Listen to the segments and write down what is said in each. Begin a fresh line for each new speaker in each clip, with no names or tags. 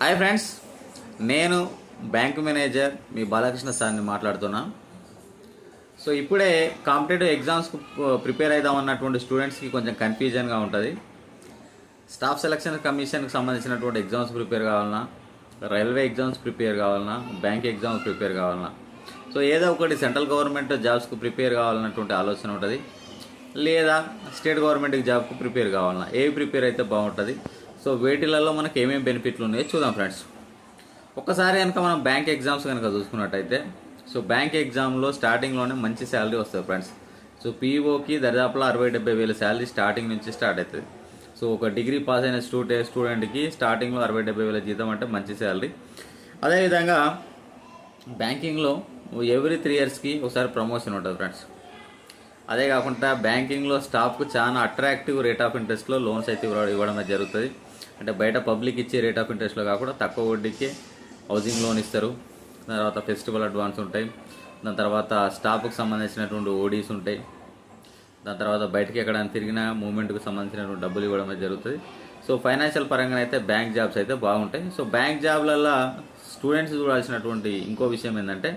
Hi friends నేను bank manager మీ బాలకృష్ణ సార్ని మాట్లాడుతున్నా. సో ఇప్పుడే కాంపిటేటివ్ ఎగ్జామ్స్కు ప్రిపేర్ అవుదాం అన్నటువంటి స్టూడెంట్స్కి కొంచెం కన్ఫ్యూజన్గా ఉంటుంది. స్టాఫ్ సెలక్షన్ కమిషన్కి సంబంధించినటువంటి ఎగ్జామ్స్ ప్రిపేర్ కావాలన్నా రైల్వే ఎగ్జామ్స్ ప్రిపేర్ కావాలన్నా బ్యాంక్ ఎగ్జామ్స్ ప్రిపేర్ కావాలన్నా. సో ఏదో ఒకటి సెంట్రల్ గవర్నమెంట్ జాబ్స్కు ప్రిపేర్ కావాలన్నటువంటి ఆలోచన ఉంటుంది. లేదా స్టేట్ గవర్నమెంట్కి జాబ్కు ప్రిపేర్ కావాలన్నా. ఏవి ప్రిపేర్ అయితే బాగుంటుంది? సో వేటిలలో మనకి ఏమేమి బెనిఫిట్లు ఉన్నాయో చూద్దాం ఫ్రెండ్స్ ఒక్కసారి కనుక మనం బ్యాంక్ ఎగ్జామ్స్ కనుక చూసుకున్నట్టయితే సో బ్యాంక్ ఎగ్జామ్లో స్టార్టింగ్లోనే మంచి శాలరీ వస్తుంది ఫ్రెండ్స్ సో పీఓకి దరిదాపులో అరవై డెబ్బై వేల శాలరీ స్టార్టింగ్ నుంచి స్టార్ట్ అవుతుంది సో ఒక డిగ్రీ పాస్ అయిన స్టూడెంట్ స్టూడెంట్కి స్టార్టింగ్లో అరవై డెబ్బై వేల జీతం అంటే మంచి శాలరీ అదేవిధంగా బ్యాంకింగ్లో ఎవ్రీ త్రీ ఇయర్స్కి ఒకసారి ప్రమోషన్ ఉంటుంది ఫ్రెండ్స్ అదే కాకుండా బ్యాంకింగ్లో స్టాఫ్కు చాలా అట్రాక్టివ్ రేట్ ఆఫ్ ఇంట్రెస్ట్లో లోన్స్ అయితే ఇవ్వడం జరుగుతుంది. అంటే బయట పబ్లిక్ ఇచ్చే రేట్ ఆఫ్ ఇంట్రెస్ట్లో కాకుండా తక్కువ వడ్డీకే హౌసింగ్ లోన్ ఇస్తారు. దాని తర్వాత ఫెస్టివల్ అడ్వాన్స్ ఉంటాయి. దాని తర్వాత స్టాఫ్కి సంబంధించినటువంటి ఓడీస్ ఉంటాయి. దాని తర్వాత బయటకి ఎక్కడైనా తిరిగినా మూమెంట్కి సంబంధించినటువంటి డబ్బులు ఇవ్వడం జరుగుతుంది. సో ఫైనాన్షియల్ పరంగా అయితే బ్యాంక్ జాబ్స్ అయితే బాగుంటాయి. సో బ్యాంక్ జాబ్లలో స్టూడెంట్స్ చూడాల్సినటువంటి ఇంకో విషయం ఏంటంటే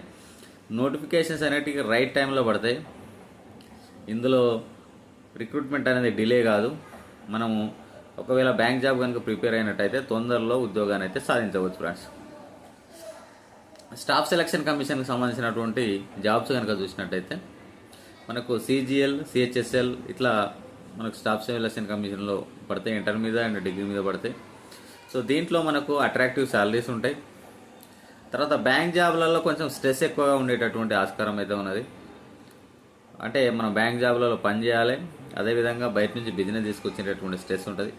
నోటిఫికేషన్స్ అనేటివి రైట్ టైంలో పడతాయి. ఇందులో రిక్రూట్మెంట్ అనేది డిలే కాదు. మనము ఒకవేళ బ్యాంక్ జాబ్ కనుక ప్రిపేర్ అయినట్టయితే తొందరలో ఉద్యోగాన్ని అయితే సాధించవచ్చు ఫ్రెండ్స్. స్టాఫ్ సెలక్షన్ కమిషన్కి సంబంధించినటువంటి జాబ్స్ కనుక చూసినట్టయితే మనకు సిజిఎల్ సిహెచ్ఎస్ఎల్ ఇట్లా మనకు స్టాఫ్ సెలక్షన్ కమిషన్లో పడతాయి ఇంటర్ మీద అండ్ డిగ్రీ మీద పడతాయి. సో దీంట్లో మనకు అట్రాక్టివ్ శాలరీస్ ఉంటాయి. తర్వాత బ్యాంక్ జాబ్లలో కొంచెం స్ట్రెస్ ఎక్కువగా ఉండేటటువంటి ఆస్కారం అయితే ఉన్నది. అంటే మనం బ్యాంక్ జాబ్లలో పని చేయాలి. అదేవిధంగా బయట నుంచి బిజినెస్ తీసుకొచ్చేటటువంటి స్ట్రెస్ ఉంటుంది.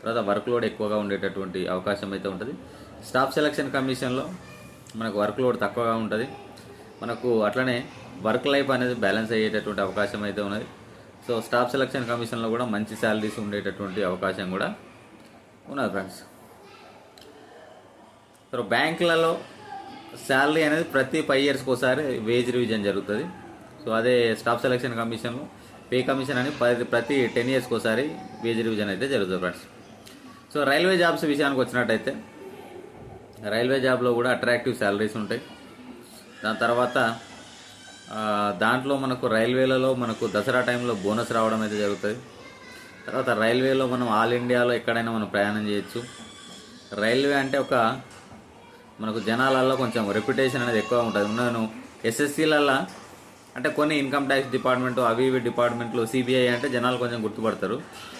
తర్వాత వర్క్ లోడ్ ఎక్కువగా ఉండేటటువంటి అవకాశం అయితే ఉంటుంది. స్టాఫ్ సెలక్షన్ కమిషన్లో మనకు వర్క్ లోడ్ తక్కువగా ఉంటుంది. మనకు అట్లనే వర్క్ లైఫ్ అనేది బ్యాలెన్స్ అయ్యేటటువంటి అవకాశం అయితే ఉన్నది. సో స్టాఫ్ సెలక్షన్ కమిషన్లో కూడా మంచి శాలరీస్ ఉండేటటువంటి అవకాశం కూడా ఉన్నది ఫ్రెండ్స్ సో బ్యాంకులలో శాలరీ అనేది ప్రతి ఫైవ్ ఇయర్స్కి ఒకసారి వేజ్ రివిజన్ జరుగుతుంది. సో అదే స్టాఫ్ సెలక్షన్ కమిషన్లో పే కమిషన్ అని ప్రతి ప్రతి టెన్ ఇయర్స్కి ఒకసారి వేజ్ రివిజన్ అయితే జరుగుతుంది ఫ్రెండ్స్ సో రైల్వే జాబ్స్ విషయానికి వచ్చినట్టయితే రైల్వే జాబ్లో కూడా అట్రాక్టివ్ శాలరీస్ ఉంటాయి. దాని తర్వాత దాంట్లో మనకు రైల్వేలలో మనకు దసరా టైంలో బోనస్ రావడం అయితే జరుగుతుంది. తర్వాత రైల్వేలో మనం ఆల్ ఇండియాలో ఎక్కడైనా మనం ప్రయాణం చేయొచ్చు. రైల్వే అంటే ఒక మనకు జనాలలో కొంచెం రెప్యుటేషన్ అనేది ఎక్కువ ఉంటుంది. నేను ఎస్ఎస్సీలలో అంటే కొన్ని ఇన్కమ్ ట్యాక్స్ డిపార్ట్మెంట్ అవి ఇవి డిపార్ట్మెంట్లు సిబిఐ అంటే జనాలు కొంచెం గుర్తుపడతారు.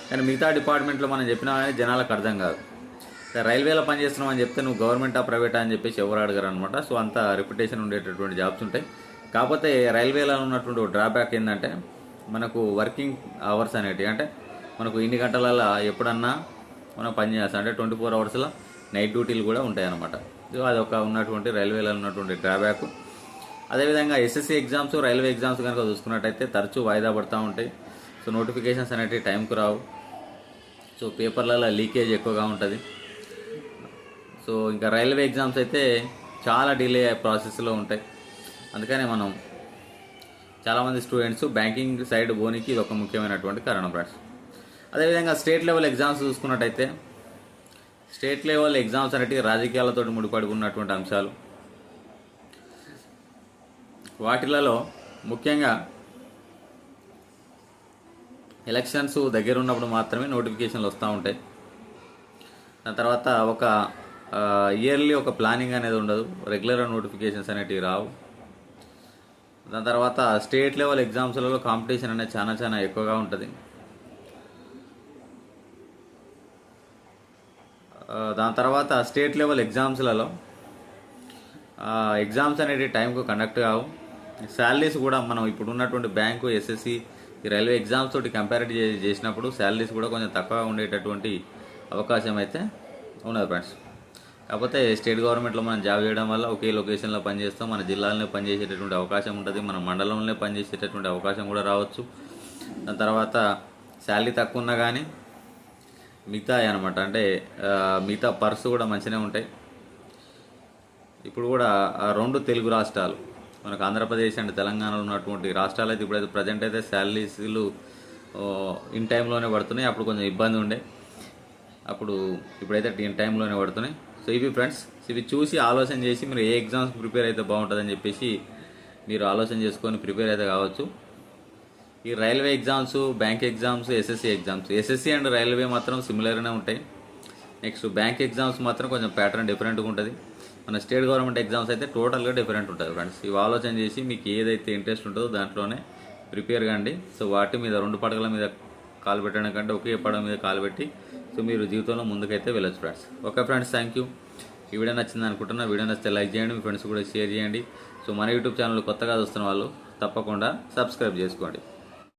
కానీ మిగతా డిపార్ట్మెంట్లో మనం చెప్పినా కానీ జనాలకు అర్థం కాదు. సరే, రైల్వేలో పనిచేస్తున్నాం అని చెప్తే నువ్వు గవర్నమెంటా ప్రైవేటా అని చెప్పేసి ఎవరు అడగరు అనమాట సో అంత రిప్యుటేషన్ ఉండేటటువంటి జాబ్స్ ఉంటాయి. కాకపోతే రైల్వేలో ఉన్నటువంటి డ్రాబ్యాక్ ఏంటంటే మనకు వర్కింగ్ అవర్స్ అనేటివి అంటే మనకు ఇన్ని గంటలలో ఎప్పుడన్నా మనం పని చేస్తాం. అంటే ట్వంటీ ఫోర్ అవర్స్లో నైట్ డ్యూటీలు కూడా ఉంటాయన్నమాట. సో అదొక ఉన్నటువంటి రైల్వేలో ఉన్నటువంటి డ్రాబ్యాక్ అదేవిధంగా ఎస్ఎస్సి ఎగ్జామ్స్ రైల్వే ఎగ్జామ్స్ కనుక చూసుకున్నట్టయితే తరచూ వాయిదా పడుతూ ఉంటాయి. సో నోటిఫికేషన్స్ అనేటివి టైంకు రావు. సో పేపర్లలో లీకేజ్ ఎక్కువగా ఉంటుంది. సో ఇంకా రైల్వే ఎగ్జామ్స్ అయితే చాలా డిలే అయ్యే ప్రాసెస్లో ఉంటాయి. అందుకనే మనం చాలామంది స్టూడెంట్స్ బ్యాంకింగ్ సైడ్ పోనీకి ఇది ఒక ముఖ్యమైనటువంటి కారణం ఫ్రెండ్స్ అదేవిధంగా స్టేట్ లెవెల్ ఎగ్జామ్స్ చూసుకున్నట్టయితే స్టేట్ లెవెల్ ఎగ్జామ్స్ అనేటివి రాజకీయాలతో ముడిపడి ఉన్నటువంటి అంశాలు. వాటిలలో ముఖ్యంగా ఎలక్షన్స్ దగ్గర ఉన్నప్పుడు మాత్రమే నోటిఫికేషన్లు వస్తూ ఉంటాయి. దాని తర్వాత ఒక ఇయర్లీ ఒక ప్లానింగ్ అనేది ఉండదు. రెగ్యులర్ నోటిఫికేషన్స్ అనేటివి రావు. దాని తర్వాత స్టేట్ లెవెల్ ఎగ్జామ్స్లలో కాంపిటీషన్ అనేది చాలా చాలా ఎక్కువగా ఉంటుంది. దాని తర్వాత స్టేట్ లెవెల్ ఎగ్జామ్స్లలో ఎగ్జామ్స్ అనేవి టైంకు కండక్ట్ కావు. శాలరీస్ కూడా మనం ఇప్పుడు ఉన్నటువంటి బ్యాంకు ఎస్ఎస్సి ఈ రైల్వే ఎగ్జామ్స్ తోటి కంపేర్ చేసినప్పుడు శాలరీస్ కూడా కొంచెం తక్కువగా ఉండేటటువంటి అవకాశం అయితే ఉన్నది ఫ్రెండ్స్ కాకపోతే స్టేట్ గవర్నమెంట్లో మనం జాబ్ చేయడం వల్ల ఒకే లొకేషన్లో పనిచేస్తాం మన జిల్లాలోనే పనిచేసేటటువంటి అవకాశం ఉంటుంది మన మండలంలోనే పనిచేసేటటువంటి అవకాశం కూడా రావచ్చు. దాని తర్వాత శాలరీ తక్కువ ఉన్నా కానీ మిగతా అనమాట అంటే మిగతా పర్స్ కూడా మంచిగానే ఉంటాయి. ఇప్పుడు కూడా రెండు తెలుగు రాష్ట్రాలు మనకు ఆంధ్రప్రదేశ్ అండ్ తెలంగాణలో ఉన్నటువంటి రాష్ట్రాలు అయితే ఇప్పుడైతే ప్రజెంట్ అయితే శాలరీస్లు ఇన్ టైంలోనే పడుతున్నాయి. అప్పుడు కొంచెం ఇబ్బంది ఉండే. అప్పుడు ఇప్పుడైతే ఇన్ టైంలోనే పడుతున్నాయి. సో ఇవి ఫ్రెండ్స్ ఇవి చూసి ఆలోచన చేసి మీరు ఏ ఎగ్జామ్స్ ప్రిపేర్ అయితే బాగుంటుందని చెప్పేసి మీరు ఆలోచన చేసుకొని ప్రిపేర్ అయితే కావచ్చు. ఈ railway exams bank exams SSC exams SSC and railway మాత్రం సిమిలర్గానే ఉంటాయి. నెక్స్ట్ బ్యాంక్ ఎగ్జామ్స్ మాత్రం కొంచెం ప్యాటర్న్ డిఫరెంట్గా ఉంటుంది. మన స్టేట్ గవర్నమెంట్ ఎగ్జామ్స్ అయితే టోటల్గా డిఫరెంట్ ఉంటుంది ఫ్రెండ్స్. ఇవి ఆలోచన చేసి మీకు ఏదైతే ఇంట్రెస్ట్ ఉంటుందో దాంట్లోనే ప్రిపేర్ కండి. సో వాటి మీద రెండు పడకల మీద కాలు పెట్టడం కంటే ఒకే పడవ మీద కాలు పెట్టి సో మీరు జీవితంలో ముందుకైతే వెళ్ళచ్చు friends. Okay friends thank you. ఈ వీడియో నచ్చింది అనుకుంటున్నా వీడియో నచ్చితే లైక్ చేయండి మీ ఫ్రెండ్స్ కూడా షేర్ చేయండి. సో మన యూట్యూబ్ ఛానల్ కొత్తగా చూస్తున్న వాళ్ళు తప్పకుండా సబ్స్క్రైబ్ చేసుకోండి.